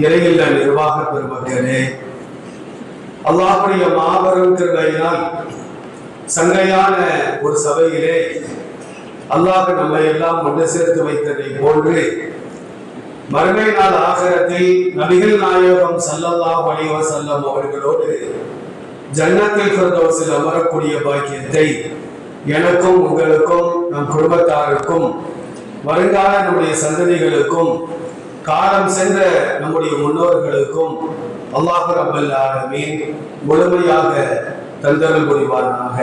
இறையில்ல நிர்வாக பெருமக்களே அல்லாஹுடைய மாபெரும் கிருபையினால் சங்கையான ஒரு சபையிலே அல்லாஹ் நம்மை எல்லாம் ஒன்று சேர்த்து வைத்ததை போன்று மறுமை நாள் ஆகரத்தில் நபிகள் நாயகம் சல்லல்லா அலைஹி செல்லம் அவர்களோடு ஜன்னத்தில் ஃபிர்தௌஸில் அமரக்கூடிய பாக்கியத்தை எனக்கும் உங்களுக்கும் நம் குடும்பத்தாருக்கும் வருங்கால நம்முடைய சந்ததிகளுக்கும் காலம் சென்ற நம்முடைய முன்னோர்களுக்கும் அல்லாஹு ரப்பல் ஆலமீன் முழுமையாக தந்தரல் புரிவானாக.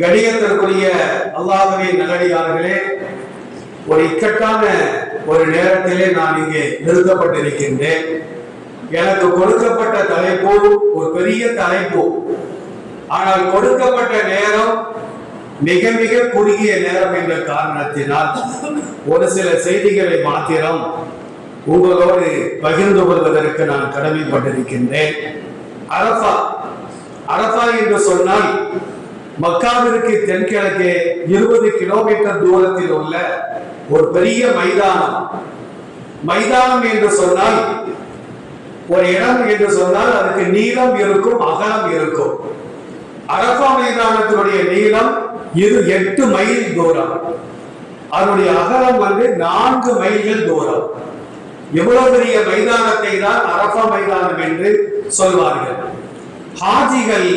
கடியத்திற்குரிய அல்லாஹுவே நல்லடியார்களே ஒரு இக்கட்டான ஒரு நேரத்திலே நான் இங்கே நிறுத்தப்பட்டிருக்கின்றேன். எனக்கு கொடுக்கப்பட்ட தலைப்பு ஒரு பெரிய தலைப்பு. ஆனால் கொடுக்கப்பட்ட நேரம் மிக மிக குறுகிய நேரம் என்ற காரணத்தினால் ஒரு சில செய்திகளை மாத்திரம் உங்களோடு பகிர்ந்து கொள்வதற்கு நான் கடமைப்பட்டிருக்கின்றேன். அரபா அரபா என்று சொன்னால் மக்காவிற்கு தென்கிழக்கே இருபது கிலோமீட்டர் தூரத்தில் உள்ள ஒரு பெரிய மைதானம். மைதானம் என்று சொன்னால் ஒரு இடம் என்று சொன்னால் அதுக்கு நீளம் இருக்கும் அகலம் இருக்கும். அரபா மைதானத்தினுடைய நீளம் இது எட்டு மைல் தூரம். அதனுடைய அகலம் வந்து நான்கு மைல்கள் தூரம். எவ்வளவு பெரிய மைதானத்தை தான் அரபா மைதானம் என்று சொல்வார்கள். ஹாஜிகள்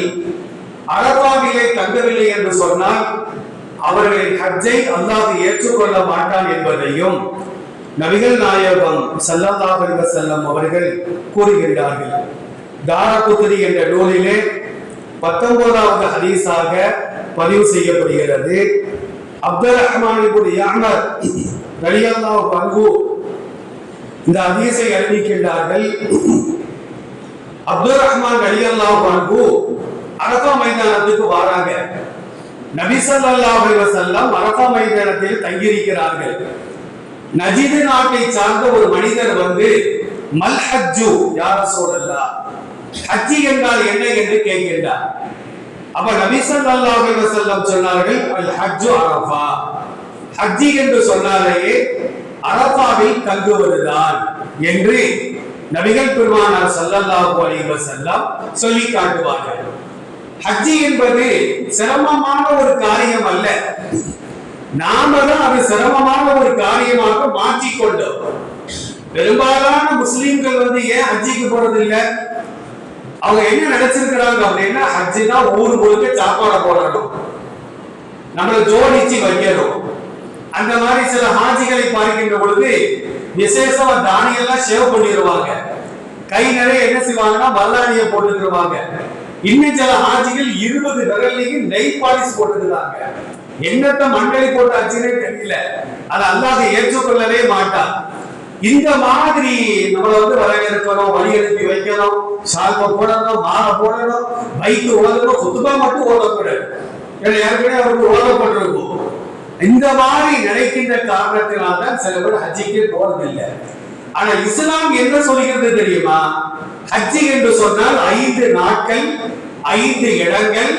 அரபாவிலே தங்கவில்லை என்று சொன்னால் அவர்களின் ஹஜ்ஜை அல்லாது ஏற்றுக்கொள்ள மாட்டான் என்பதையும் நபிகள் நாயகம் ஸல்லல்லாஹு செல்லம் அவர்கள் கூறுகின்றார்கள். தாரகுத்ரி என்ற நூலிலே பத்தொன்பதாவது ஹதீஸாக பதிவு செய்யப்படுகிறது. அப்துல் ரஹ்மான் இப்னு யாமர் இந்த ஹதீஸை அறிவிக்கின்றார்கள். அப்துல் ரஹ்மான் ரலியல்லாஹு பங்கு அரபா மைதானத்துக்கு வராங்க. நபி ஸல்லல்லாஹு அரபா மைதானத்தில் தங்கியிருக்கிறார்கள். நஜீது நாட்டை சார்ந்த ஒரு மனிதர் வந்து மல்ஹஜ்ஜு யார சொல்லலாம் ஹஜ்ஜி என்றால் என்ன என்று கேட்கின்றார். அப்ப நபி ஸல்லல்லாஹு அலைஹி சொன்னார்கள் அல் ஹஜ்ஜு அரஃபா. ஹஜ்ஜி என்று சொன்னாலேயே அரஃபாவில் தங்குவதுதான் என்று நபிகள் பெருமானார் சல்லல்லாஹு அலைஹி வஸல்லம் சொல்லி காட்டுவார்கள். ஹஜ்ஜி என்பது சிரமமான ஒரு காரியம் அல்ல. நாம தான் அது சிரமமான ஒரு காரியமாக மாற்றிக்கொண்டோம். பெரும்பாலான முஸ்லிம்கள் வந்து ஏன் ஹஜ்ஜிக்கு போறது இல்லை அவங்க என்ன நினைச்சிருக்கிறாங்க அப்படின்னா ஹஜ்ஜினா ஊர் முழுக்க சாப்பாடு போடணும். நம்மளை ஜோடிச்சு வைக்கணும். அந்த மாதிரி சில ஹாஜிகளை பார்க்கின்ற பொழுது விசேஷமா தானியெல்லாம் சேவ் பண்ணிடுவாங்க. கை நிறைய என்ன செய்வாங்கன்னா மல்லாடிய போட்டுருவாங்க இன்னும் சில ஹாஜிகள் இருபது விரல்லையும் நெய் பாலிஷ் போட்டுருந்தாங்க என்னத்த மண்டலி போட்டு ஆச்சுன்னே தெரியல. அது அல்லாத ஏற்றுக்கொள்ளவே மாட்டான். இந்த மாதிரி நம்மளை வந்து வரவேற்கணும் வழி அனுப்பி வைக்கணும் சால்வை போடணும் மாலை போடணும் பைக்கு ஓதணும் சுத்தமா மட்டும் ஓதக்கூடாது ஏன்னா ஏற்கனவே அவருக்கு ஓதப்பட்டிருக்கும் இந்த மாதிரி நினைக்கின்ற காரணத்தினால் தான் சில பேர் ஹஜ்ஜிக்கு போறதில்லை. ஆனா இஸ்லாம் என்ன சொல்கிறது தெரியுமா? ஹஜ்ஜி என்று சொன்னால் ஐந்து நாட்கள் ஐந்து இடங்கள்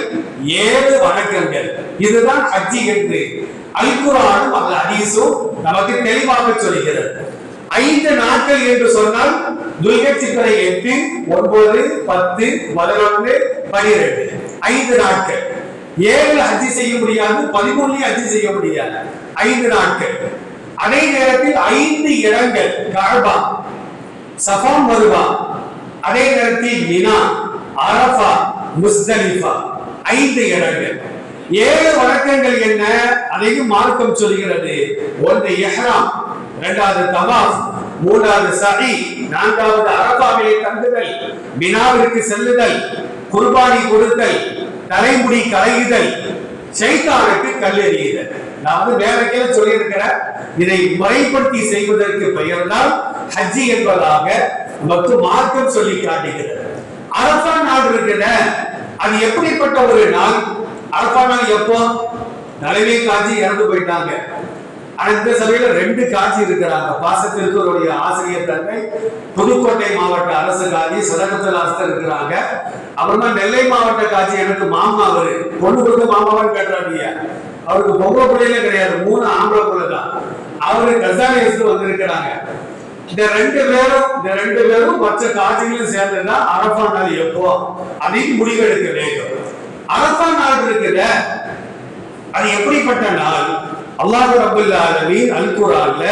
ஏழு வணக்கங்கள். இதுதான் ஹஜ்ஜி என்று அல்குரானும் அல்ல ஹதீஸும் நமக்கு தெளிவாக சொல்கிறது. ஐந்து நாட்கள் என்று சொன்னால் துல்கச்சித்திரை எட்டு ஒன்பது பத்து பதினொன்று பனிரெண்டு. ஐந்து நாட்கள். ஏழு அஜி செய்ய முடியாது பதிமூணுலயும் அஜி செய்ய முடியாது. ஐந்து நாட்கள். அதே நேரத்தில் ஐந்து இடங்கள் கஅபா சஃபா மருவா அதே நேரத்தில் மினா அரஃபா முஸ்தலிஃபா ஐந்து இடங்கள். ஏழு வணக்கங்கள் என்ன? அதையும் மார்க்கம் சொல்கிறது. ஒன்று எஹ்ராம் இரண்டாவது தவாஃப் மூன்றாவது சஹி நான்காவது அரபாவிலே தங்குதல் மினாவிற்கு செல்லுதல் குர்பானி கொடுத்தல் தலைமுடி கலையுதல் சைத்தானுக்கு கல்லெறியுதல். நான் வந்து வேலைக்கே சொல்லியிருக்கிறேன். இதை முறைப்படுத்தி செய்வதற்கு பெயர்தான் ஹஜ்ஜி என்பதாக நமக்கு மார்க்கம் சொல்லி காட்டுகிறது. அரபா நாள் இருக்கிற அது எப்படிப்பட்ட ஒரு நாள்? அரபா நாள் எப்போ? தலைமை காஞ்சி இறந்து போயிட்டாங்க. ஆனா இந்த சபையில ரெண்டு காட்சி இருக்கிறாங்க. பாசத்திற்குரிய ஆசிரியர் தன்மை புதுக்கோட்டை மாவட்ட அரசு காட்சி சதகத்தில் அரசர் இருக்கிறாங்க. அப்புறமா நெல்லை மாவட்ட காட்சி எனக்கு மாமா அவரு. பொண்ணு கொடுத்து மாமாவான்னு கேட்டாங்க அவருக்கு பொம்பளை பிள்ளையில கிடையாது. மூணு ஆம்பளை பிள்ளை தான் அவரு கசாலியஸ்க்கு வந்திருக்கிறாங்க. இந்த ரெண்டு பேரும் இந்த ரெண்டு பேரும் மற்ற காட்சிகளும் சேர்ந்துதான் அரபா நாள் எப்போ? அதையும் முடிவெடுக்க வேண்டும். அரபா நாள் இருக்குல்ல. அது எப்படிப்பட்ட நாள்? அல்லாஹு ரபுல் ஆலமீன் அல் குரான்ல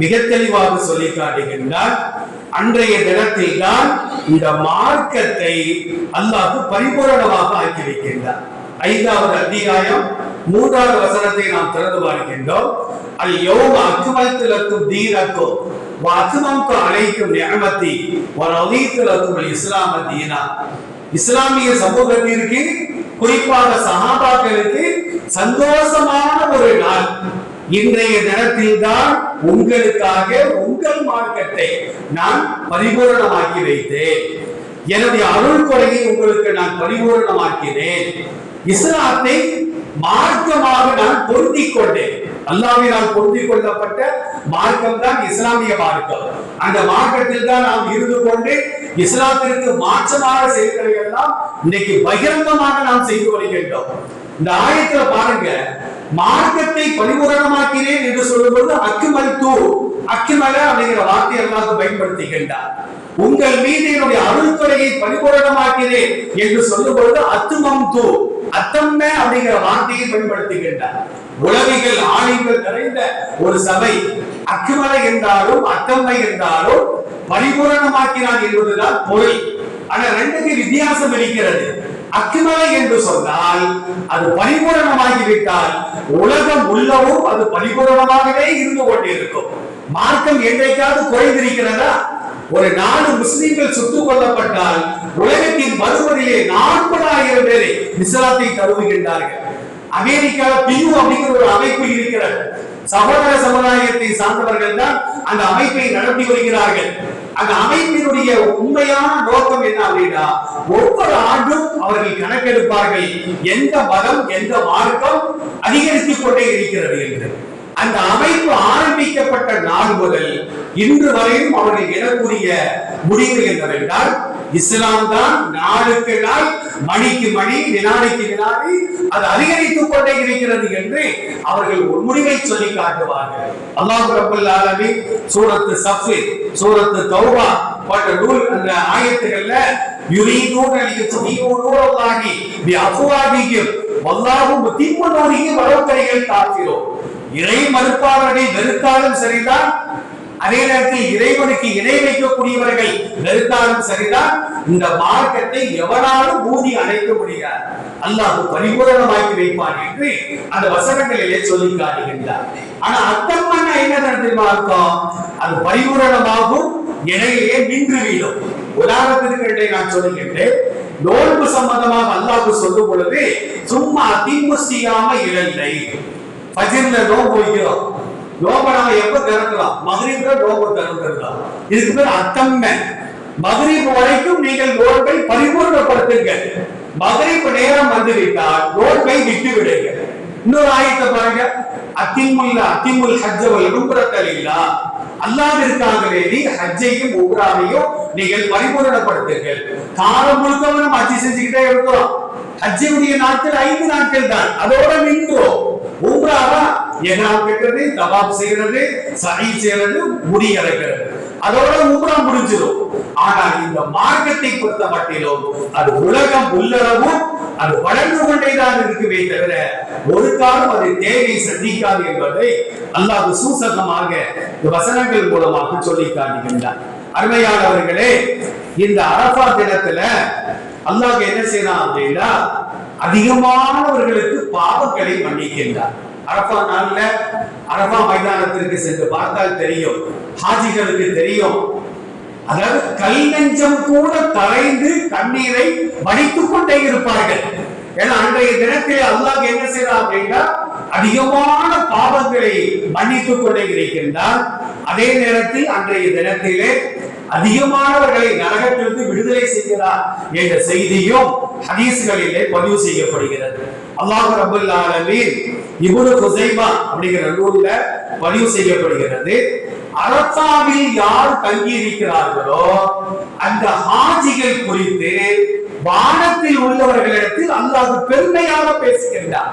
மிக தெளிவாக சொல்லி காட்டுகின்றார் அன்றைய தினத்தில் தான் இந்த மார்க்கத்தை அல்லாஹு பரிபூரணமாக ஆக்கி வைக்கின்றார். ஐந்தாவது அத்தியாயம் மூன்றாவது வசனத்தை நாம் திறந்து பார்க்கின்றோம். அல் யௌம அக்மல்து லக்கும் தீனக்கும் வ அழைக்கும் நியமத்தி ஒரு வ லக்கும் இஸ்லாம தீனா. இஸ்லாமிய சமூகத்திற்கு குறிப்பாக சகாபாக்களுக்கு சந்தோஷமான ஒரு நாள். இன்றைய தினத்தில் தான் உங்களுக்காக உங்கள் மார்க்கத்தை நான் பரிபூரணமாக்கி வைத்தேன். என்னுடைய அருள் கொலையை உங்களுக்கு நான் பரிபூரணமாக்கினேன். இஸ்லாத்தை மார்க்கமாக நான் பொருந்திக் கொண்டேன். அல்லாவினால் பொருந்திக் கொள்ளப்பட்ட மார்க்கம் தான் இஸ்லாமிய மார்க்கம். அந்த மார்க்கத்தில் தான் நாம் இருந்து கொண்டு இஸ்லாத்திற்கு மாற்றமான செயல்களை எல்லாம் இன்னைக்கு பகிரங்கமாக நாம் செய்து வருகின்றோம். இந்த ஆயத்துல பாருங்க மார்க்கத்தை பரிபூரணமாக்கிறேன் என்று சொல்லும்போது அக்குமல் தூ அக்குமல அப்படிங்கிற வார்த்தை அல்லாஹ் பயன்படுத்துகின்றார். உங்கள் மீது என்னுடைய அருள்துறையை பரிபூரணமாக்கிறேன் என்று சொல்லும் பொழுது அத்துமம் தூ அத்தம்ம அப்படிங்கிற வார்த்தையை பயன்படுத்துகின்றார். உலகிகள் ஆணைகள் நிறைந்த ஒரு சபை அக்குமலை என்றாலும் அத்தம்மை என்றாலும் பரிபூரணமாக்கிறான் என்பதுதான் பொருள். ஆனா ரெண்டுக்கு வித்தியாசம் இருக்கிறது. அக்குமலை என்று சொன்னால் அது பரிபூரணமாகிவிட்டால் உலகம் உள்ளவும் அது பரிபூரணமாகவே இருந்து கொண்டிருக்கும். மார்க்கம் என்றைக்காவது குறைந்திருக்கிறதா? ஒரு நாடு முஸ்லிம்கள் சுட்டுக் கொல்லப்பட்டால் உலகத்தின் மறுபடியிலே நாற்பதாயிரம் பேரை இஸ்லாத்தை தழுவுகின்றார்கள். அமெரிக்கால பியூ அப்படிங்கிற ஒரு அமைப்பு இருக்கிறது. சகோதர சமுதாயத்தை சார்ந்தவர்கள் தான் அந்த அமைப்பை நடத்தி வருகிறார்கள். அந்த அமைப்பினுடைய உண்மையான நோக்கம் என்ன அப்படின்னா ஒவ்வொரு ஆண்டும் அவர்கள் கணக்கெடுப்பார்கள் எந்த மதம் எந்த மார்க்கம் அதிகரித்துக் கொண்டே இருக்கிறது என்று. அந்த அமைப்பு ஆரம்பிக்கப்பட்ட நாள் முதல் இன்று வரையும் அவர்கள் எழக்கூடிய முடிவு என்னவென்றால் இஸ்லாம் தான் நாளுக்கு நாள் மணிக்கு மணி வினாடிக்கு வினாடி அது அதிகரித்துக் கொண்டே இருக்கிறது என்று அவர்கள் ஒரு முடிவை சொல்லி காட்டுவார்கள். அல்லாஹ் ரபுல் ஆலமி சூரத்து சஃபி சூரத்து தௌபா போன்ற நூல் அந்த ஆயத்துகள்ல யுரீதூன லியுத்ஃபியூ நூரல்லாஹி பிஅஃவாஹிஹிம் வல்லாஹு முத்திம்மு நூரிஹி வலவ் கரிஹல் காஃபிரூன் இறை மறுப்பாளர்களை வெறுத்தாலும் சரிதான். அதே நேரத்தில் இறைவனுக்கு இணை வைக்கக்கூடியவர்கள் வெறுத்தாலும் சரிதான். இந்த மார்க்கத்தை எவனாலும் ஊதி அழைக்க முடியாது. அல்லாஹ் பரிபூரணமாக்கி வைப்பான் என்று அந்த வசனங்களிலே சொல்லி காட்டுகின்றார். ஆனா அத்தம்மன்ன என்ன தெரியுமா அர்த்தம்? அது பரிபூரணமாகும் இடையிலே நின்று வீழும் உதாரணத்திற்கு நான் சொல்லுகின்றேன் நோன்பு சம்பந்தமாக அல்லாஹ் சொல்லும் பொழுது சும்மா தீம்பு செய்யாம இழந்தை. பஜிர்ல நோன்பு வைக்கிறோம். நோம்ப நாம எப்ப திறக்கலாம்? மகரீப்ல நோம்பு திறந்துடலாம் இதுக்கு பேர் அத்தம்மை மகரீப் வரைக்கும் நீங்கள் நோன்பை பரிபூர்ணப்படுத்துங்கள். மகரீப் நேரம் வந்துவிட்டால் நோன்பை விட்டு விடுங்கள் இன்னொரு ஆயத்தை பாருங்க. அத்திமுல்ல அத்திமுல் ஹஜ்ஜவல் உம்ரத்தல் இல்லா. அல்லாவிற்காக வேண்டி ஹஜ்ஜையும் உம்ராவையும் நீங்கள் பரிபூரணப்படுத்துங்கள். காலம் முழுக்க நம்ம ஹஜ்ஜி செஞ்சுக்கிட்டே இருக்கிறோம். ஹஜ்ஜினுடைய நாட்கள் ஐந்து நாட்கள் தான். அதோட நின்றோம். உம்ராவா எஹ்ராம் கட்டுறது தவாப் செய்யறது சஹி செய்யறது முடி இறக்கிறது அதோட உம்ரா முடிஞ்சிடும். ஆனால் இந்த மார்க்கத்தை பொறுத்த மட்டிலும் அது உலகம் உள்ளளவும் அது வளர்ந்து கொண்டேதான் இருக்குமே தவிர ஒரு காலம் அது தேவை சந்திக்காது என்பதை அல்லாஹ் சூசகமாக இந்த வசனங்கள் மூலமாக சொல்லி காட்டுகின்றார் அருமையானவர்களே இந்த அரபா தினத்துல அல்லாஹ் என்ன செய்யலாம் அப்படின்னா அதிகமானவர்களுக்கு பாவங்களை மன்னிக்கின்றார் அரபா நாள்ல அரபா மைதானத்திற்கு சென்று பார்த்தால் தெரியும் ஹாஜிகளுக்கு தெரியும் அதாவது கல் நெஞ்சம் கூட தரைந்து கண்ணீரை வடித்துக் கொண்டே இருப்பார்கள். ஏன்னா அன்றைய தினத்தில் அல்லாஹ் என்ன செய்யறான் அப்படின்னா அதிகமான பாவங்களை மன்னித்துக் கொண்டே இருக்கின்றார். அதே நேரத்தில் அன்றைய தினத்திலே அதிகமானவர்களை நரகத்திலிருந்து விடுதலை செய்கிறார் என்ற செய்தியும் ஹதீஸ்களிலே பதிவு செய்யப்படுகிறது. அல்லாஹ் ரபுல் ஆலமீன் இப்னு குசைமா அப்படிங்கிற நூல்ல பதிவு செய்யப்படுகிறது. அரசாவில் யார் தங்கியிருக்கிறார்களோ அந்த ஹாஜிகள் குறித்து வானத்தில் உள்ளவர்களிடத்தில் அல்லாஹ் பெருமையாக பேசுகின்றார்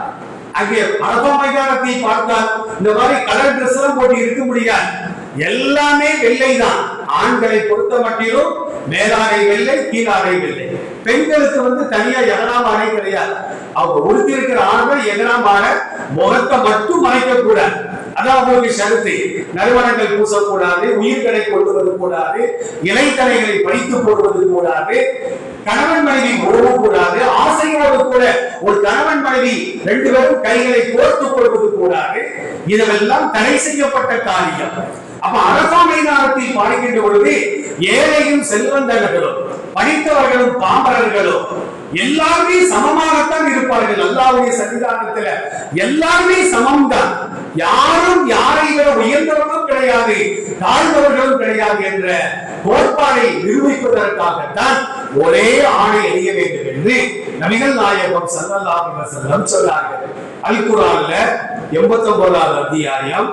அங்கே அரபா மைதானத்தை பார்த்தால் இந்த மாதிரி கலர் ட்ரெஸ் எல்லாம் போட்டு இருக்க முடியாது. எல்லாமே வெள்ளை தான் ஆண்களை பொறுத்த மட்டிலும் மேலாடை வெள்ளை கீழாடை வெள்ளை. பெண்களுக்கு வந்து தனியா எகனாம் ஆடை கிடையாது. அவங்க உடுத்தி இருக்கிற ஆண்கள் எகனாம் முகத்தை மட்டும் மறைக்க கூடாது அதாவது அவங்களுக்கு நறுமணங்கள் பூசக்கூடாது உயிர்களை கொள்வது கூடாது இலைத்தலைகளை படித்து போடுவது கூடாது கணவன் மனைவி உறவு கூடாது ஆசையோடு கூட ஒரு கணவன் மனைவி ரெண்டு பேரும் கைகளை கோர்த்துக் கொள்வது கூடாது. இதெல்லாம் தடை செய்யப்பட்ட காரியம். அப்ப அரசா மைதானத்தில் பார்க்கின்ற பொழுது ஏழையும் செல்வந்தர்களும் படித்தவர்களும் பாமரர்களும் எல்லாருமே சமமாகத்தான் இருப்பார்கள். அல்லாவுடைய சன்னிதானத்துல எல்லாருமே சமம்தான். யாரும் யாரை விட உயர்ந்தவர்களும் கிடையாது தாழ்ந்தவர்களும் கிடையாது என்ற கோட்பாடை நிரூபிப்பதற்காகத்தான் ஒரே ஆணை அணிய வேண்டும் என்று நபிகள் நாயகம் ஸல்லல்லாஹு அலைஹி வஸல்லம் சொன்னார்கள். அல் குர்ஆன்ல 89வது அத்தியாயம்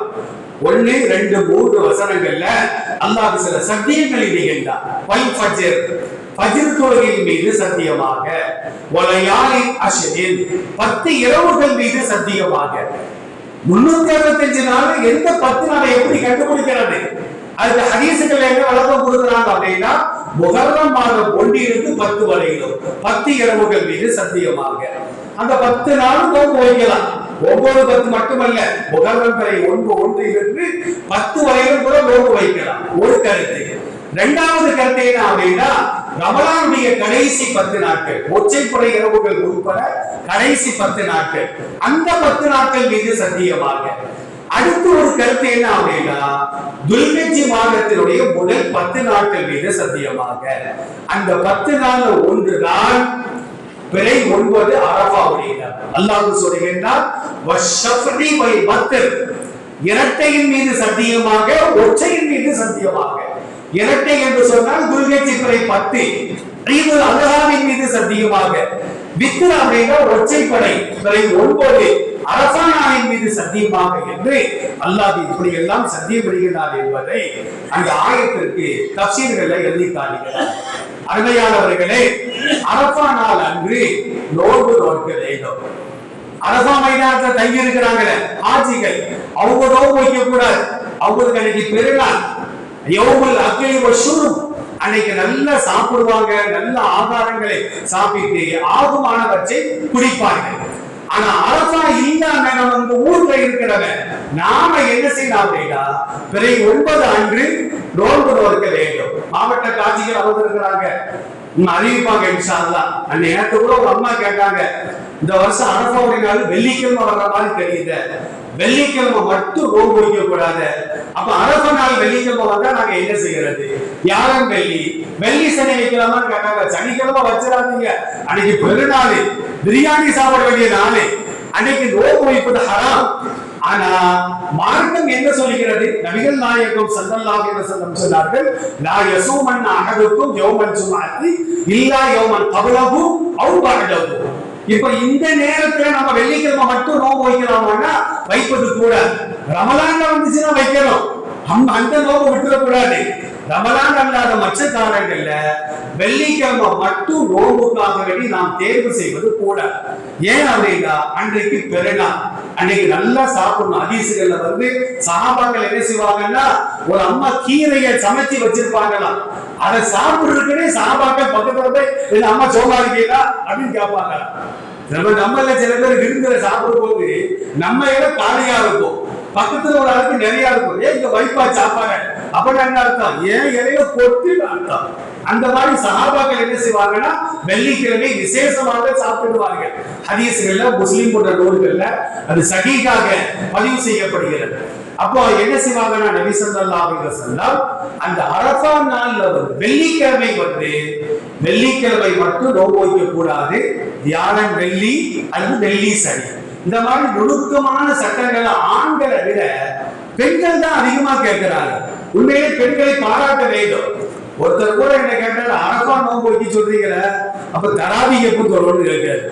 ஒன்னு ரெண்டு மூன்று வசனங்கள்ல அல்லாஹ் சில சத்தியங்களை நிகழ்ந்தார். வல் ஃபஜ்ர் ஃபஜ்ர் தொழுகையின் மீது சத்தியமாக வலையாலின் அஷ்ரின் பத்து இரவுகள் மீது சத்தியமாக முன்னூத்தி அறுபத்தஞ்சு நாள் எந்த பத்து நாளை எப்படி கண்டுபிடிக்கிறது? அதுக்கு ஹதீசுகள் என்ன விளக்கம் கொடுக்குறாங்க அப்படின்னா முகர்ணம் மாதம் ஒன்றிலிருந்து பத்து வரையிலும் பத்து இரவுகள் மீது சத்தியமாக. அந்த பத்து நாளும் நோன்பு வைக்கலாம் ஒவ்வொரு பத்து மட்டுமல்ல முகர்ணம் பிறை ஒன்று ஒன்றிலிருந்து பத்து வரையிலும் கூட நோன்பு வைக்கலாம். ஒரு கருத்து. இரண்டாவது கருத்து என்ன அப்படின்னா ரமலானுடைய கடைசி பத்து நாட்கள் ஒற்றைப்படை இரவுகள் உட்பட கடைசி பத்து நாட்கள். அந்த பத்து நாட்கள் மீது சத்தியமாக. அடுத்து ஒரு கருத்து என்ன அப்படின்னா துல்கட்சி மாதத்தினுடைய முதல் பத்து நாட்கள் மீது சத்தியமாக. அந்த பத்து நாள்ல ஒன்று நாள் பிறை ஒன்பது அரபாவுடைய நாள். அல்லாஹ் சொல்கின்றார் இரட்டையின் மீது சத்தியமாக ஒற்றையின் மீது சத்தியமாக. இரட்டை என்று சொன்னால் துல்கட்சி சித்திரை பத்து. ஈதுல் அல்ஹாவின் மீது சத்தியமாக. வித்து அப்படின்னா ஒற்றைப்படை பிறை ஒன்பது. அரசாணின் மீது சத்தியமாக என்று அல்லாஹ் இப்படி எல்லாம் சத்தியப்படுகிறார் என்பதை அந்த ஆயத்திற்கு தப்சீல்களை எழுதி காட்டுகிறார். அருமையானவர்களே அரபா நாள் அன்று நோன்பு நோக்க வேண்டும். அரபா மைதானத்துல தங்கி இருக்கிறாங்களே ஆட்சிகள். அவங்க நோன்பு வைக்க கூடாது அவங்களுக்கு அன்னைக்கு பெருநாள். யௌமுல் அக்லி வஷுரும். அன்னைக்கு நல்லா சாப்பிடுவாங்க நல்ல ஆகாரங்களை சாப்பிட்டு ஆகுமானவற்றை குடிப்பார்கள். ஆனா அரசா இல்லாம நம்ம இந்த ஊர்ல இருக்கிறவன் நாம என்ன செய்யலாம் அப்படின்னா பிறை ஒன்பது அன்று நோன்பு நோக்க வேண்டும். மாவட்ட காட்சிகள் அவங்க இருக்கிறாங்க. ம், அறிவிப்பாங்க இன்ஷா அல்லாஹ் அன்னை நேரத்து கூட ஒரு அம்மா கேட்டாங்க இந்த வருஷம் அரசாவுடைய நாள் வெள்ளிக்கிழமை வர்ற மாதிரி தெரியுது. வெள்ளிக்கிழமை மட்டும் நோன்பு வைக்க கூடாது அப்ப அரச நாள் வெள்ளிக்கிழமை வந்தா நாங்க என்ன செய்யறது? யாரும் வெள்ளி வெள்ளி சனி வைக்கலாமா கேட்டாங்க. சனிக்கிழமை வச்சிடாதீங்க. அன்னைக்கு பெருநாள். பிரியாணி சாப்பிட வேண்டிய நாள். அன்னைக்கு நோக்கு வைப்பது ஹராம். ஆனா மார்க்கம் என்ன சொல்கிறது நபிகள் நாயகம் ஸல்லல்லாஹு அலைஹி வஸல்லம் சொன்னார்கள் லா யசூமன் அஹதுக்கும் யௌமன் ஜும்அத்தி இல்லா யௌமன் கபலஹு அவ் பஅதஹு இப்ப இந்த நேரத்துல நம்ம வெள்ளிக்கிழமை மட்டும் நோன்பு வைக்கலாமான்னா வைப்பது கூட. ரமலான்ல வந்துச்சுன்னா வைக்கணும். நம்ம அந்த நோக்கம் விட்டுறக்கூடாது ரமலான் அல்லாத மற்ற காலங்கள்ல வெள்ளிக்கிழமை மட்டும் நோம்புக்காக வேண்டி நாம் தேர்வு செய்வது கூட ஏன் அப்படின்னா அன்றைக்கு பெருநாள். அன்னைக்கு நல்லா சாப்பிடணும். அதிசுகள்ல வந்து சகாபாக்கள் என்ன செய்வாங்கன்னா ஒரு அம்மா கீரையை சமைச்சு வச்சிருப்பாங்களாம். அதை சாப்பிடுறதுக்குன்னே சகாபாக்கள் பக்கத்துல போய் அம்மா சோமா இருக்கீங்களா அப்படின்னு கேட்பாங்க நம்ம நம்மள சில பேர் விருந்துல சாப்பிடும் போது நம்ம இடம் காலியா இருக்கும் பக்கத்துல ஒரு அளவுக்கு நிறைய இருக்கும் ஏன் இங்க வைப்பா சாப்பாங்க அப்படின்னு என்ன அர்த்தம்? ஏன் இலையில கொட்டு அர்த்தம். அந்த மாதிரி சகாபாக்கள் என்ன செய்வாங்கன்னா வெள்ளிக்கிழமை விசேஷமாக சாப்பிடுவார்கள் ஹதீசுகள்ல முஸ்லிம் போன்ற நூல்கள்ல அது சகிக்காக பதிவு செய்யப்படுகிறது. அப்போ என்ன செய்வாங்கன்னா நபி ஸல்லல்லாஹு அலைஹி சொன்னால் அந்த அரசா நாள்ல வந்து வெள்ளிக்கிழமை வந்து வெள்ளிக்கிழமை மட்டும் நோன்பு வைக்க கூடாது வியாழன் வெள்ளி அல்லது வெள்ளி சனி. இந்த மாதிரி நுணுக்கமான சட்டங்களை ஆண்களை விட பெண்கள் தான் அதிகமா கேட்கிறாங்க. உண்மையிலே பெண்களை பாராட்ட வேண்டும். ஒருத்தர் கூட என்ன கேட்டாரு அரபா நோன்பு வைக்க சொல்றீங்களே? அப்ப தராவி எப்போ சொல்லணும்னு கேட்காரு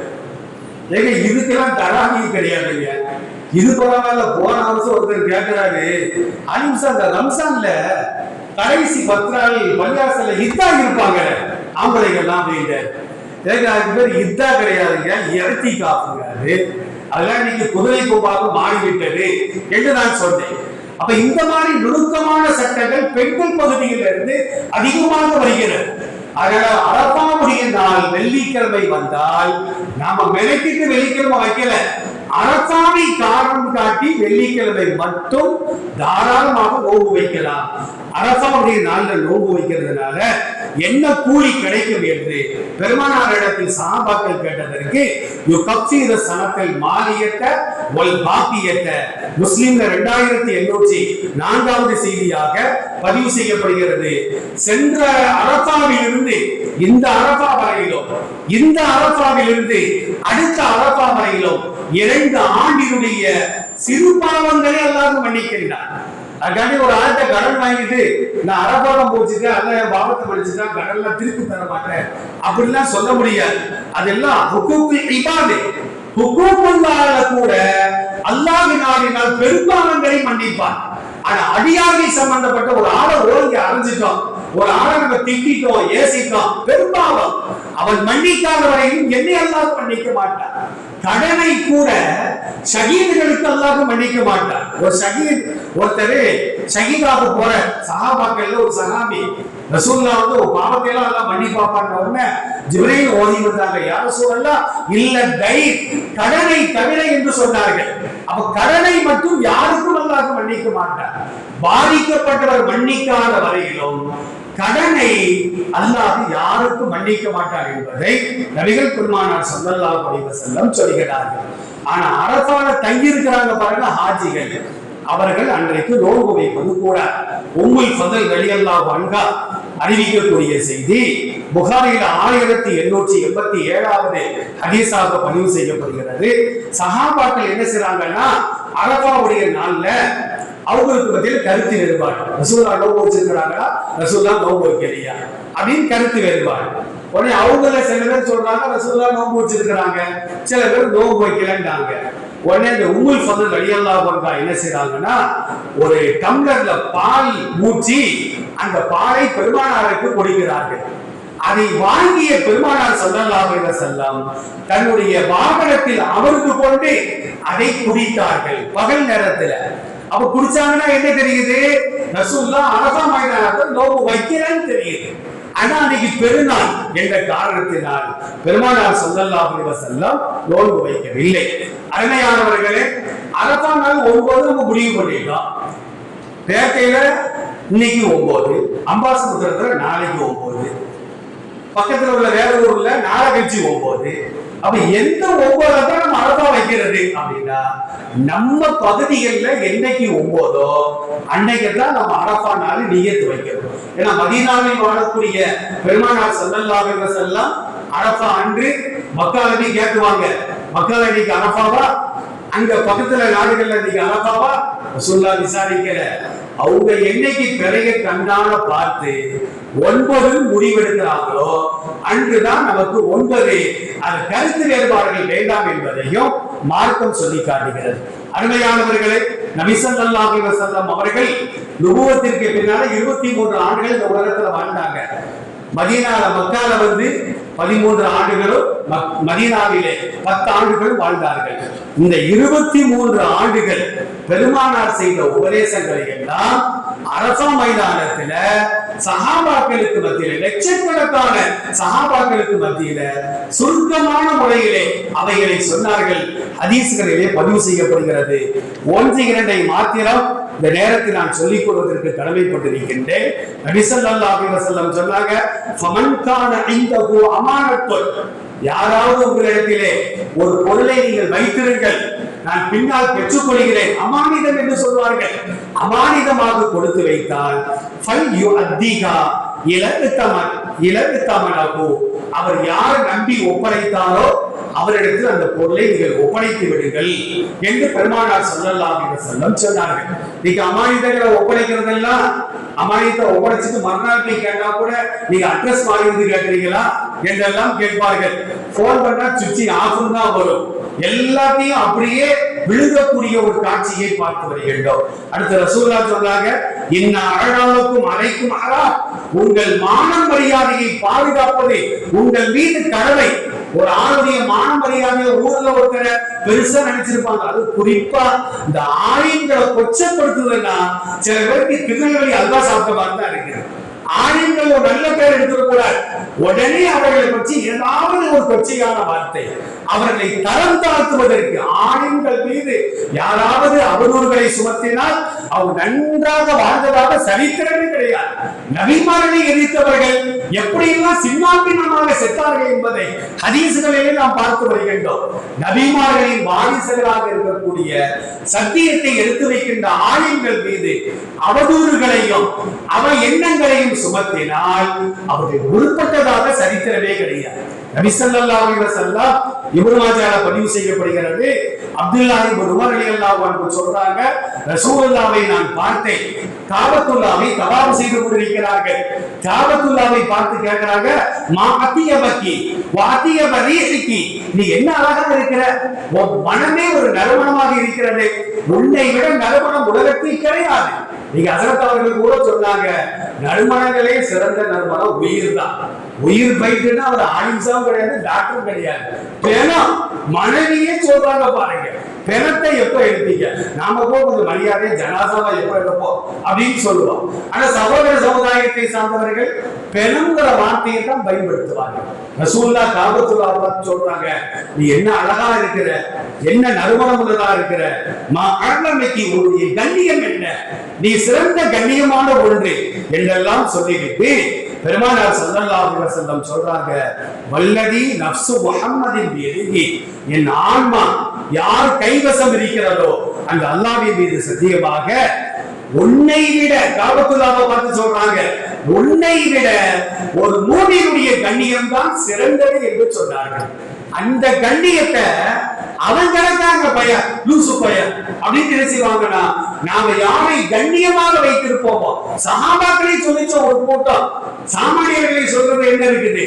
ஏங்க இதுக்கெல்லாம் தராவி கிடையாதுங்க. இது பரவாயில்ல போன வருஷம் ஒருத்தர் கேட்கிறாரு அனிம்சா அந்த ரம்சான்ல கடைசி பத்து நாள் பள்ளியாசல இத்தா இருப்பாங்க ஆம்பளைங்கள்லாம் அப்படின்ட்டு. ஏங்க அதுக்கு பேர் இத்தா கிடையாதுங்க இறத்தி காப்புங்க. அதெல்லாம் நீங்க குதிரை கொம்பாக மாறிவிட்டது என்று நான் சொன்னேன். அப்ப இந்த மாதிரி நுணுக்கமான சட்டங்கள் பெண்கள் பகுதியில் இருந்து அதிகமாக வருகிறது. அதனால அரபாவுடைய நாள் வெள்ளிக்கிழமை வந்தால் நாம மெனக்கிட்டு வெள்ளிக்கிழமை வைக்கல. அரசாணை காரணம் காட்டி வெள்ளிக்கிழமை மட்டும் தாராளமாக நோன்பு வைக்கலாம். அரசாவுடைய நாள்ல நோன்பு வைக்கிறதுனால என்ன கூலி கிடைக்கும் என்று பெருமானாரிடத்தில் சாபாக்கள் கேட்டதற்கு யு இந்த சனத்தில் மாறியட்ட ஒல் பாக்கியட்ட முஸ்லிம்ல ரெண்டாயிரத்தி எண்ணூற்றி நான்காவது செய்தியாக பதிவு செய்யப்படுகிறது. சென்ற அரபாவில் இருந்து இந்த அரசா வரையிலும் இந்த அரசாவிலிருந்து அடுத்த அரபா வரையிலும் இரண்டு ஆண்டினுடைய சிறு பாவங்களை எல்லாரும் மன்னிக்கின்றார் அதுக்காண்டி ஒரு ஆட்டை கடன் வாங்கிட்டு நான் அரபாடம் போச்சுட்டு அல்ல என் பாவத்தை படிச்சுட்டா கடன்ல திருப்பி தர மாட்டேன். அப்படிலாம் சொல்ல முடியாது. அதெல்லாம் ஹுக்கூக்கு இபாது. ஹுக்கூக்குள்ளால கூட அல்லாஹ் நாடினால் பெரும்பாலங்களை மன்னிப்பான். ஆனா அடியாகை சம்பந்தப்பட்ட ஒரு ஆளை ஓங்கி அரைஞ்சிட்டோம். ஒரு ஆளை நம்ம திட்டிட்டோம் ஏசிட்டோம் அவன் மன்னிக்காத வரையும் என்னை அல்லாஹ் மன்னிக்க மாட்டான். கடனை கூட ஷகீதுகளுக்கு அல்லாஹ் மன்னிக்க மாட்டான். ஒரு சகீத் ஒருத்தர் ஷகீதாக போற சஹாபாக்கள்ல ஒரு சகாமி ரசூல்லா வந்து ஒரு பாவத்தை எல்லாம் எல்லாம் மன்னி பாப்பாங்க உடனே ஜிப்ரீல் ஓதி வந்தாங்க யார சூழல்லா இல்ல தை கடனை தவிர என்று சொன்னார்கள். அப்ப கடனை மட்டும் யாருக்கும் அல்லாஹ் மன்னிக்க மாட்டார் பாதிக்கப்பட்டவர் மன்னிக்காத வரையிலும் கடனை அல்லாஹ் யாருக்கும் மன்னிக்க மாட்டார் என்பதை நபிகள் பெருமானார் ஸல்லல்லாஹு அலைஹி செல்லம் சொல்கிறார்கள். ஆனா அரசால தங்கியிருக்கிறாங்க பாருங்க ஹாஜிகள். அவர்கள் அன்றைக்கு நோன்பு வைப்பது கூட உம்முல் பதில் வெளியல்லா வன்கா அறிவிக்கக்கூடிய செய்தி புகாரில ஆயிரத்தி எண்ணூற்றி எண்பத்தி ஏழாவது ஹதீஸாக பதிவு செய்யப்படுகிறது. சகாபாக்கள் என்ன செய்யறாங்கன்னா அரபாவுடைய நாள்ல அவங்களுக்கு பத்தியில கருத்து வேறுபாடு. ரசூல்லா நோன்பு வச்சிருக்கிறாங்களா? ரசூல்லா நோன்பு வைக்கலையா? அப்படின்னு கருத்து வேறுபாடு. உடனே அவங்கள சில பேர் சொல்றாங்க ரசூல்லா நோம்பு வச்சிருக்கிறாங்க. சில பேர் நோம்பு வைக்கலன்றாங்க. உடனே இந்த உங்கள் சொந்த ரலியல்லாஹு அன்ஹா என்ன செய்யறாங்கன்னா ஒரு டம்ளர்ல பால் ஊற்றி அந்த பாலை பெருமானாருக்கு கொடுக்கிறார்கள். அதை வாங்கிய பெருமானார் ஸல்லல்லாஹு செல்லாம் தன்னுடைய வாகனத்தில் அமர்ந்து கொண்டு அதை குடித்தார்கள். பகல் நேரத்துல அப்ப குடிச்சாங்கன்னா என்ன தெரியுது? ரசூல்லா அரசா மைதானத்தை நோம்பு வைக்கிறேன்னு தெரியுது. ஆனா அன்னைக்கு பெருநாள். என்ற காரணத்தினால் பெருமானார் சொல்லல்லா செல்லம் நோன்பு வைக்கவில்லை. அருமையானவர்களே அரபா நாள் ஒன்பது நம்ம முடிவு பண்ணிடலாம் பேட்டையில இன்னைக்கு ஒன்பது அம்பாசமுத்திரத்துல நாளைக்கு ஒன்பது பக்கத்துல உள்ள வேற ஊர்ல நாளை கழிச்சு ஒன்பது அப்ப எந்த ஒன்பது தான் நம்ம அழகா வைக்கிறது அப்படின்னா நம்ம பகுதிகளில் என்னைக்கு ஒன்பதோ அன்னைக்கு தான் நம்ம அரபா நாள் நியத்து வைக்கிறோம். ஏன்னா மதீனாவில் வாழக்கூடிய பெருமானார் ஸல்லல்லாஹு அலைஹி அரபா அன்று மக்கள் அடி கேட்குவாங்க மக்கள் அன்னைக்கு அரபாவா அங்க பக்கத்துல நாடுகள்ல நீங்க அரபாவா சொல்லா விசாரிக்கிற அவங்க என்னைக்கு பிறைய கண்ணால பார்த்து ஒன்பது முடிவெடுக்கிறாங்களோ அன்றுதான் நமக்கு ஒன்பது அது கருத்து வேறுபாடுகள் வேண்டாம் என்பதையும் மார்க்கம் சொல்லி காட்டுகிறது. அருமையானவர்களே நபிசல்லாஹு வசல்லம் அவர்கள் நுபுவத்திற்கு பின்னால இருபத்தி மூன்று ஆண்டுகள் இந்த உலகத்துல வாழ்ந்தாங்க. மதீனால மக்கால வந்து பதிமூன்று ஆண்டுகளும் மக்- மதீனாவிலே பத்து ஆண்டுகள் வாழ்ந்தார்கள். இந்த இருபத்தி மூன்று ஆண்டுகள் பெருமானார் செய்த உபதேசங்களை எல்லாம் அரசா மைதானத்துல சகாபாக்களுக்கு மத்தியில லட்சக்கணக்கான சகாபாக்களுக்கு மத்தியில சுருக்கமான முறையிலே அவைகளை சொன்னார்கள். ஹதீஸ்களிலே பதிவு செய்யப்படுகிறது. ஒன்று இரண்டை மாத்திரம் இந்த நேரத்தில் நான் சொல்லிக் கொள்வதற்கு கடமைப்பட்டிருக்கின்றேன். நபிசல்லாஹு அலைஹி சொன்னாங்க ஃபமன் கான இந்தஹு யாராவது உங்களிடத்திலே ஒரு பொருளை நீங்கள் வைத்திருங்கள். நான் பின்னால் பெற்றுக்கொள்கிறேன். அமானிதம் என்று சொல்வார்கள். அமானிதமாக கொடுத்து வைத்தால் ஃபல் இலக்கு தமன் இலக்கு தமனாகும் அவர் யார் நம்பி ஒப்படைத்தாரோ அவரிடத்தில் அந்த பொருளை நீங்கள் ஒப்படைத்து விடுங்கள் என்று பெருமானார் சொல்லலாம் என்று சொல்லம் சொன்னார்கள். நீங்க அமானிதங்களை ஒப்படைக்கிறதெல்லாம் அமானியத்தை ஒப்படைச்சிட்டு மறுநாள் கேட்டா கூட நீங்க அட்ரஸ் மாறி வந்து என்றெல்லாம் கேட்பார்கள். போன் பண்ணா சுச்சி ஆஃப் தான் வரும். எல்லாத்தையும் அப்படியே விழுகக்கூடிய ஒரு காட்சியை பார்த்து வருகின்றோம். அடுத்த ரசூலா சொன்னாங்க இன்ன அழகாவுக்கும் அறைக்கும் அறா உங்கள் மான மரியாதையை பாதுகாப்பது உங்கள் மீது கடமை. ஒரு ஆளுடைய மான மரியாதையை ஊர்ல ஒருத்தர பெருசா நினைச்சிருப்பாங்க. அது குறிப்பா இந்த ஆலயங்களை கொச்சப்படுத்துவதுன்னா சில பேருக்கு திருநெல்வேலி அல்வா சாப்பிட்ட மாதிரி தான் இருக்குது. ஆலயங்கள் ஒரு நல்ல பேர் எடுத்துடக்கூடாது உடனே அவர்களை பற்றி ஏதாவது ஒரு கொச்சையான வார்த்தை. அவர்களை தரம் தாழ்த்துவதற்கு ஆணின்கள் மீது யாராவது அவதூறுகளை சுமத்தினால் அவர் நன்றாக வாழ்ந்ததாக சரித்திரமே கிடையாது. நபிமாரனை எதிர்த்தவர்கள் எப்படியெல்லாம் சின்னாபின்னமாக செத்தார்கள் என்பதை ஹதீசுகளிலே நாம் பார்த்து வருகின்றோம். நபிமார்களின் வாரிசுகளாக இருக்கக்கூடிய சத்தியத்தை எடுத்து வைக்கின்ற ஆணின்கள் மீது அவதூறுகளையும் அவ எண்ணங்களையும் சுமத்தினால் அவர்கள் உருப்பட்டதாக சரித்திரமே கிடையாது. நபி செல்லாம் இப்ரமாஜால பதிவு செய்யப்படுகிறது. அப்துல்லா இப்னு உமர் ரலியல்லாஹு அன்ஹு சொல்றாங்க ரசூலுல்லாஹ்வை நான் பார்த்தேன். காபத்துல்லாவை தவாப் செய்து கொண்டிருக்கிறார்கள். காபத்துல்லாவை பார்த்து கேட்கிறாங்க மா அத்தியபக்கி வாத்திய பரீசிக்கு நீ என்ன அழகாக இருக்கிற? உன் மனமே ஒரு நறுமணமாக இருக்கிறது. உன்னை விட நறுமணம் உலகத்தில் கிடையாது. நீங்க அசரத் அவர்கள் கூட சொன்னாங்க நறுமணங்களே சிறந்த நறுமணம் உயிர் தான். உயிர் பயிற்றுன்னா அவர் ஆயுசாவும் கிடையாது டாக்டரும் கிடையாது. பெணம் மனைவியே சொல்றாங்க பாருங்க. பிணத்தை எப்ப எடுத்தீங்க? நாம கூட கொஞ்சம் மரியாதை ஜனாசாவா எப்ப எடுப்போம்? அப்படின்னு சொல்லுவோம். ஆனா சகோதர சமுதாயத்தை சார்ந்தவர்கள் பெணுங்கிற வார்த்தையை தான் பயன்படுத்துவாங்க. ரசூல்லா காபத்துல்லா சொல்றாங்க நீ என்ன அழகா இருக்கிற? என்ன நறுமணம் உள்ளதா இருக்கிற? மா அழகமைக்கு உன்னுடைய கண்ணியம் என்ன? நீ சிறந்த கண்ணியமான ஒன்று என்றெல்லாம் சொல்லிவிட்டு பெருமானார் ஸல்லல்லாஹு அலைஹி வஸல்லம் சொல்றாங்க வல்லதி நஃப்சு முஹம்மதின் பியதிஹி. என் ஆன்மா யார் கைவசம் இருக்கிறதோ அந்த அல்லாஹ்வின் மீது சத்தியமாக உன்னை விட காபத்துல்லாவை பார்த்து சொல்றாங்க உன்னை விட ஒரு மூவியினுடைய கண்ணியம் தான் சிறந்தது என்று சொன்னார்கள். அந்த கண்ணியத்தை அவன் கிடக்காங்க பையன் லூசு பையன். அப்படின்னு என்ன செய்வாங்கன்னா நாம யாரை கண்ணியமாக வைத்திருப்போமோ சகாபாக்களை சொல்லிச்ச ஒரு கூட்டம். சாமானியர்களை சொல்றது என்ன இருக்குது?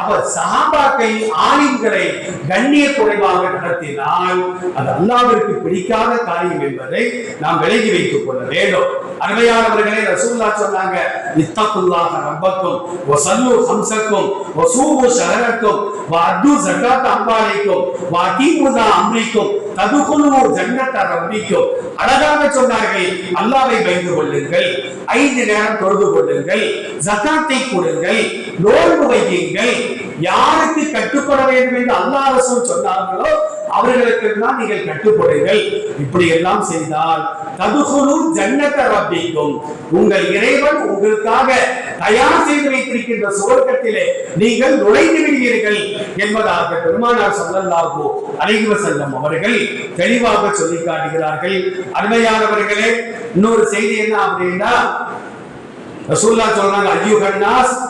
அப்ப சகாபாக்கை ஆலிம்களை கண்ணிய குறைவாக நடத்தினால் அது அல்லாவிற்கு பிடிக்காத காரியம் என்பதை நாம் விலகி வைத்துக் கொள்ள வேண்டும். அருமையானவர்களே ரசூல்லா சொன்னாங்க இத்தகுல்லாஹ ரப்பக்கும் வசல்லு ஹம்சக்கும் வசூமு ஷஹரக்கும் வஅது ஜகாத் அம்வாலிக்கும் வாக்கீமுதா அம்ரிக்கும் ததுகுலுவோ ஜன்னத ரப்பிக்கும் அழகாக சொன்னார்கள் அல்லாவை பயந்து கொள்ளுங்கள் ஐந்து நேரம் தொழுது கொள்ளுங்கள் ஜகாத்தை கொடுங்கள் நோன்பு வையுங்கள். யாருக்கு கட்டுப்பட வேண்டும் என்று அல்லாஹ் சொன்னார்களோ அவர்களுக்கு தான் நீங்கள் கட்டுப்படுங்கள். இப்படி எல்லாம் செய்தால் ததுகுலு ஜன்னத்தை ரப்பிக்கும். உங்கள் இறைவன் உங்களுக்காக தயார் செய்து வைத்திருக்கின்ற சுவர்க்கத்திலே நீங்கள் நுழைந்து விடுவீர்கள் என்பதாக பெருமானார் சொல்லல்லாகோ அழகிவ செல்லம் அவர்கள் தெளிவாக சொல்லி காட்டுகிறார்கள். அருமையானவர்களே இன்னொரு செய்தி என்ன அப்படின்னா ரசூல்லா சொல்றாங்க அய்யுகன்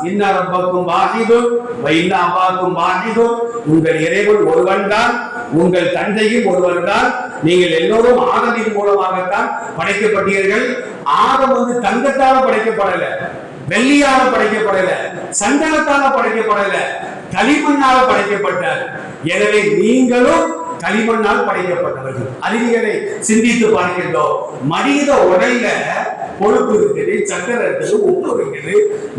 இன்ன ரப்பக்கும் வாஹிதுன் வ அப்பாக்கும் அபாக்கும் உங்கள் இறைவன் ஒருவன் தான் உங்கள் தந்தையும் ஒருவன் தான் நீங்கள் எல்லோரும் ஆதமின் மூலமாகத்தான் படைக்கப்பட்டீர்கள். ஆதம் வந்து தங்கத்தால படைக்கப்படல வெள்ளியால படைக்கப்படல சந்தனத்தால படைக்கப்படல களிமண்ணால படைக்கப்பட்டார். எனவே நீங்களும் களிமண்ணால் படைக்கப்பட்டவர்கள். அறிவியலை சிந்தித்து பார்க்கின்றோம். மனித உடல்ல கொழுப்பு இருக்குது சக்கரை இருக்குது உப்பு இருக்குது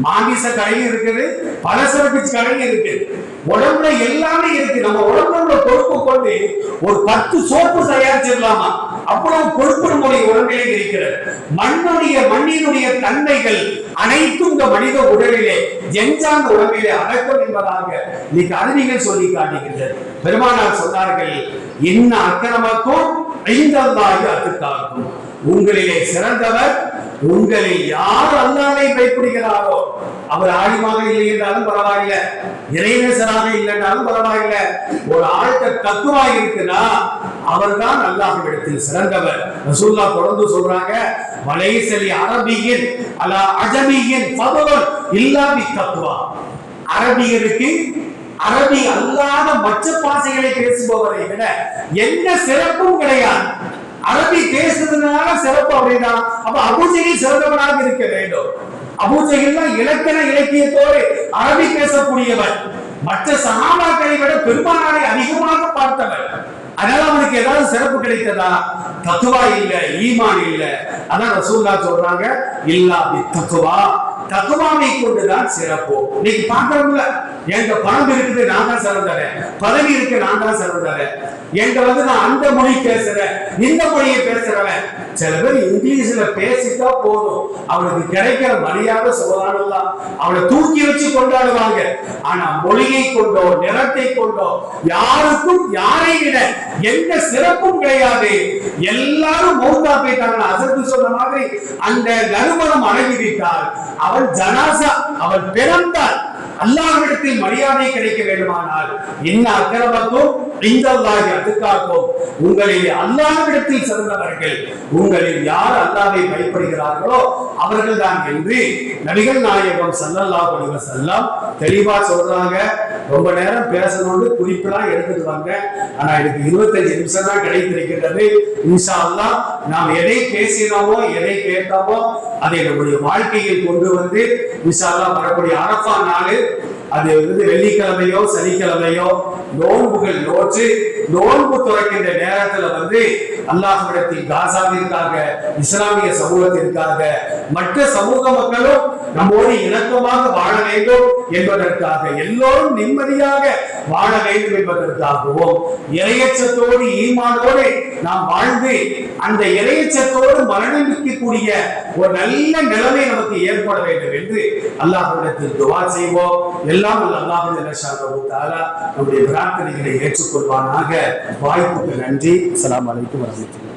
மாமிச கடையும் இருக்குது பலசரக்கு கடையும் இருக்குது. உடம்புல எல்லாமே இருக்கு. நம்ம உடம்புல பொறுப்பு கொழுப்பு கொண்டு ஒரு பத்து சோப்பு தயாரிச்சிடலாமா? அவ்வளவு கொழுப்பு நம்முடைய உடம்பிலே இருக்கிறது. மண்ணுடைய மண்ணினுடைய தன்மைகள் அனைத்தும் இந்த மனித உடலிலே எஞ்சாந்த உடம்பிலே அடக்கம் என்பதாக இன்னைக்கு அறிவிகள் சொல்லி காட்டுகின்றது பெருமானார் சொன்னார்கள் என்ன அக்கிரமக்கும் ஐந்தல்லாகி அத்துக்காகும் உங்களிலே சிறந்தவர் உங்களில் யார் அல்லாவை பயப்படுகிறாரோ அவர் ஆழிமாக இல்லை என்றாலும் பரவாயில்ல. இறைநேசராக இல்லை என்றாலும் பரவாயில்ல. ஒரு ஆழ்த்த தத்துவா இருக்குன்னா அவர்தான் அல்லாஹ்விடத்தில் சிறந்தவர். ரசூல்லா தொடர்ந்து சொல்றாங்க வலைசலி அரபியின் அலா அஜமியின் ஃபதுலன் இல்லாமி தத்துவா அரபியருக்கு அரபி அல்லாத மற்ற பாஷைகளை பேசுபவரை விட என்ன சிறப்பும் கிடையாது. அரபி பேசுறதுனால சிறப்பு அப்படின்னா அப்ப அபூஜையில் சிறந்தவனாக இருக்க வேண்டும். அபூஜைகள் இலக்கண இலக்கியத்தோடு அரபி பேசக்கூடியவன். மற்ற சகாபாக்களை விட பெருமானாரை அதிகமாக பார்த்தவர் அதனால அவனுக்கு ஏதாவது சிறப்பு கிடைத்ததா? தத்துவா இல்ல ஈமான் இல்ல. அதான் ரசூல்லா சொல்றாங்க இல்லா தத்துவா. தகுவாமை கொண்டுதான் சிறப்பு இன்னைக்கு பாக்குறோம்ல எங்க பணம் இருக்குது நான் தான் சிறந்தவன் பதவி இருக்கு நான் தான் சிறந்தவன் எங்க வந்து நான் அந்த மொழி பேசுறேன் இந்த மொழியை பேசுறவன். சில பேர் இங்கிலீஷ்ல பேசிட்டா போதும். அவனுக்கு கிடைக்கிற மரியாதை சொல்லலாம் அவனை தூக்கி வச்சு கொண்டாடுவாங்க. ஆனா மொழியை கொண்டோ நிறத்தை கொண்டோ யாருக்கும் யாரை விட எந்த சிறப்பும் கிடையாது. எல்லாரும் மௌத்தா போயிட்டாங்க அசத்து சொன்ன மாதிரி அந்த நறுமணம் அடங்கிவிட்டால் அவள் ஜனாசா அவள் பிறந்தாள். அல்லாஹ்விடத்தில் மரியாதை கிடைக்க வேண்டுமானால் என்ன அக்கிரமத்தும் இந்தல்லாஹி அதுக்காக்கும் உங்களில் அல்லாஹ்விடத்தில் சிறந்தவர்கள் உங்களில் யார் அல்லாவை பயப்படுகிறார்களோ அவர்கள் தான் என்று நபிகள் நாயகம் சல்லல்லா அலைஹி செல்லம் தெளிவா சொல்றாங்க. ரொம்ப நேரம் பேசணும்னு குறிப்பெல்லாம் எடுத்துட்டு வாங்க ஆனா எனக்கு இருபத்தஞ்சு நிமிஷம் தான் கிடைத்திருக்கின்றது. இன்ஷா நாம் எதை பேசினோமோ எதை கேட்டோமோ அதை நம்முடைய வாழ்க்கையில் கொண்டு வந்து இன்ஷா அல்லாஹ் வரக்கூடிய அரஃபா நாள் அது வந்து வெள்ளிக்கிழமையோ சனிக்கிழமையோ நோன்புகள் நோற்று நோன்பு துறைக்கின்ற நேரத்துல வந்து அல்லாஹ்விடத்தில் காசாவிற்காக இஸ்லாமிய சமூகத்திற்காக மற்ற சமூக மக்களும் நம்மோடு இணக்கமாக வாழ வேண்டும் என்பதற்காக எல்லோரும் நிம்மதியாக வாழ வேண்டும் என்பதற்காகவும் இறையச்சத்தோடு ஈமானோடு நாம் வாழ்ந்து அந்த இறையச்சத்தோடு மரணமிக்கக்கூடிய ஒரு நல்ல நிலைமை நமக்கு ஏற்பட வேண்டும் என்று அல்லாஹ்விடத்தில் துவா செய்வோம். எல்லாம் அல்லாஹ் நம்முடைய பிரார்த்தனைகளை ஏற்றுக்கொள்வானாக. வாய்ப்புக்கு நன்றி. அலாம் அலைக்கும் வரஹ்மத்துல்லாஹி.